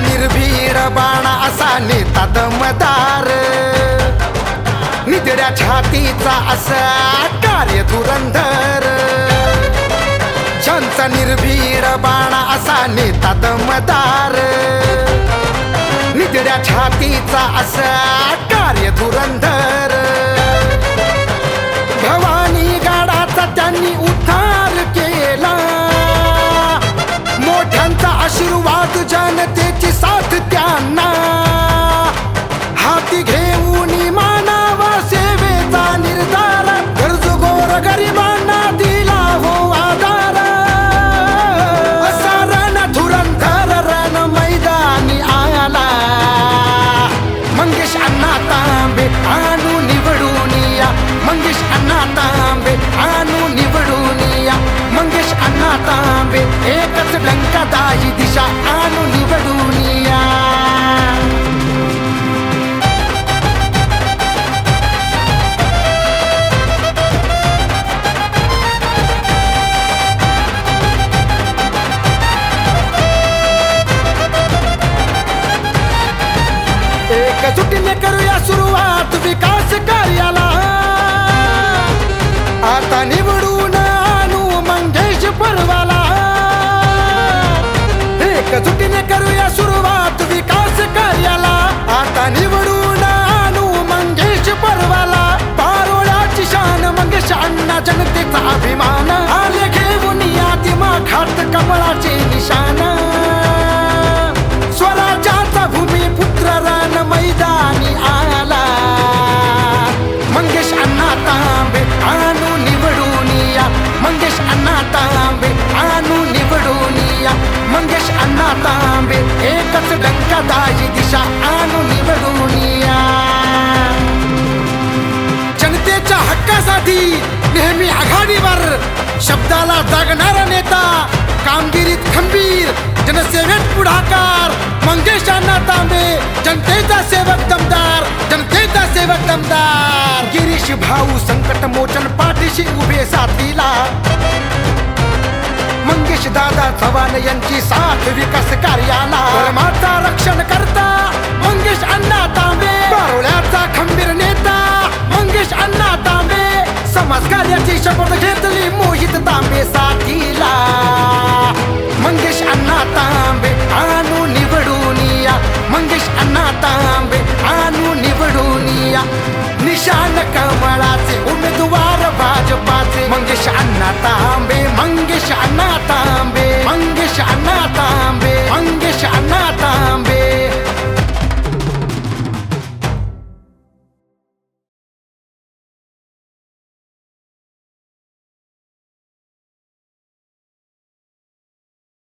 निर्भीड बाणा असा नेता दमदार निदड्या छातीचा असा कार्य धुरंधर. ज्यांचा निर्भीड बाणा असा नेता दमदार निदड्या छातीचा असा कार्य धुरंधर. एकच लंकादायी दिशा आणू निवडून या एकजुटीने करूया सुरुवात विकास कार्याला आता निवडून आणू मंगेश परवाला एकजुटीने करूया सुरुवात विकास कार्याला आता निवडून आणू मंगेश पर्वाला पारोळ्याची शान मंगेश अण्णा जनतेचा अभिमान आले घेऊन या दिमाखात कमळाचे निशाना शब्दाला जागणारा नेता कामगिरीत खंबीर जनसेवेत पुढाकार मंगेश अण्णा तांबे जनतेचा सेवक दमदार जनतेचा सेवक दमदार. गिरीश भाऊ संकट मोचन पाठीशी उभे साथीला. मंगेश दादा चव्हाण यांची साथ विकास कार्याला. धर्माचा रक्षण करता मंगेश अण्णा कमळाचे उमेदवार भाजपाचे. मंगेश अण्णा